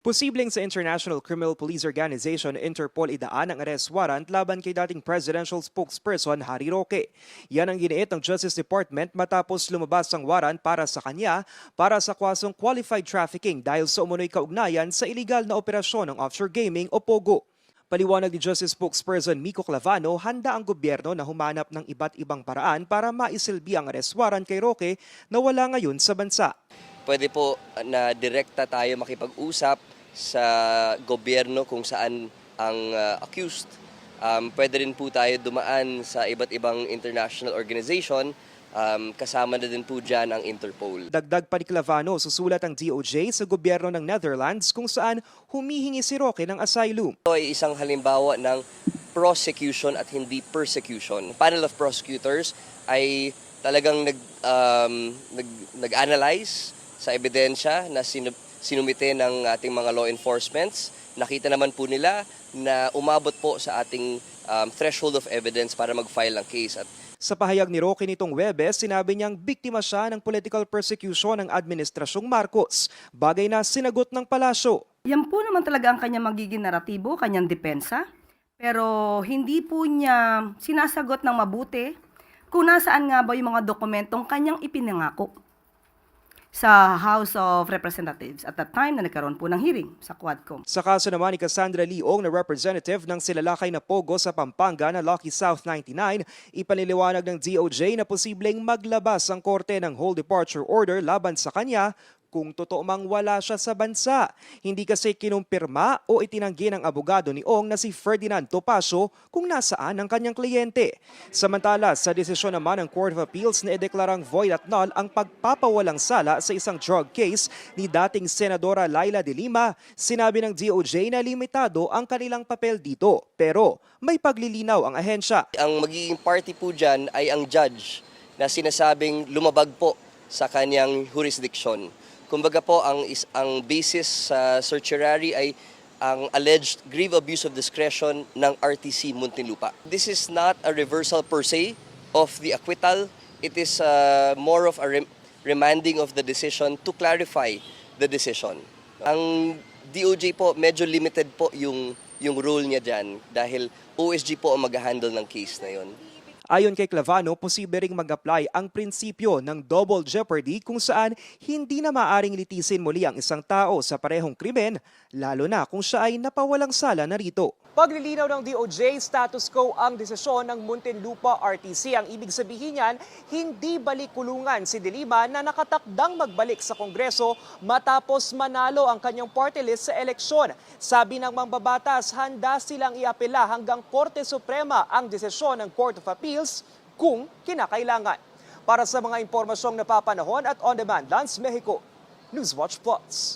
Posibleng sa International Criminal Police Organization Interpol idaan ang arrest warrant laban kay dating presidential spokesperson Harry Roque. Yan ang giniit ng Justice Department matapos lumabas ang warrant para sa kanya para sa kwasong qualified trafficking dahil sa umunoy kaugnayan sa iligal na operasyon ng offshore gaming o POGO. Paliwanag ni Justice spokesperson Miko Clavano, handa ang gobyerno na humanap ng iba't ibang paraan para maisilbi ang arrest warrant kay Roque na wala ngayon sa bansa. Pwede po na direkta tayo makipag-usap sa gobyerno kung saan ang uh, accused. Um, pwede rin po tayo dumaan sa iba't ibang international organization. Um, kasama na din po dyan ang Interpol. Dagdag pa ni Clavano, susulat ang DOJ sa gobyerno ng Netherlands kung saan humihingi si Roque ng asylum. Ito ay isang halimbawa ng prosecution at hindi persecution. Panel of prosecutors ay talagang nag, um, nag, nag-analyze sa ebidensya na sinu- sinumite ng ating mga law enforcements. Nakita naman po nila na umabot po sa ating um, threshold of evidence para mag-file ng case. At Sa pahayag ni Roque nitong Webes, sinabi niyang biktima siya ng political persecution ng Administrasyong Marcos, bagay na sinagot ng palasyo. Yan po naman talaga ang kanyang magiging naratibo, kanyang depensa. Pero hindi po niya sinasagot ng mabuti kung nasaan nga ba yung mga dokumentong kanyang ipinangako sa House of Representatives at the time na nagkaroon po ng hearing sa Quadcom. Sa kaso naman ni Cassandra Leong na representative ng silalakay na Pogo sa Pampanga na Lucky South 99, ipaliliwanag ng DOJ na posibleng maglabas ang korte ng whole departure order laban sa kanya kung totoo mang wala siya sa bansa. Hindi kasi kinumpirma o itinanggi ng abogado ni Ong na si Ferdinand Topacio kung nasaan ang kanyang kliyente. Samantala, sa desisyon naman ng Court of Appeals na ideklarang void at null ang pagpapawalang sala sa isang drug case ni dating Senadora Laila de Lima, sinabi ng DOJ na limitado ang kanilang papel dito. Pero may paglilinaw ang ahensya. ang magiging party po dyan ay ang judge na sinasabing lumabag po sa kanyang jurisdiction. Kumbaga po, ang, is, ang basis sa certiorari ay ang alleged grave abuse of discretion ng RTC Muntinlupa. This is not a reversal per se of the acquittal. It is uh, more of a rem- remanding of the decision to clarify the decision. Ang DOJ po, medyo limited po yung, yung role niya dyan dahil OSG po ang mag-handle ng case na yon. Ayon kay Clavano, posible ring mag-apply ang prinsipyo ng double jeopardy kung saan hindi na maaring litisin muli ang isang tao sa parehong krimen, lalo na kung siya ay napawalang sala na rito. Paglilinaw ng DOJ, status quo ang desisyon ng Muntinlupa RTC. Ang ibig sabihin niyan, hindi balik kulungan si De Lima na nakatakdang magbalik sa Kongreso matapos manalo ang kanyang party list sa eleksyon. Sabi ng mambabatas, handa silang iapela hanggang Korte Suprema ang desisyon ng Court of Appeals kung kinakailangan. Para sa mga impormasyong napapanahon at on-demand, Lance Mexico, Newswatch Plus.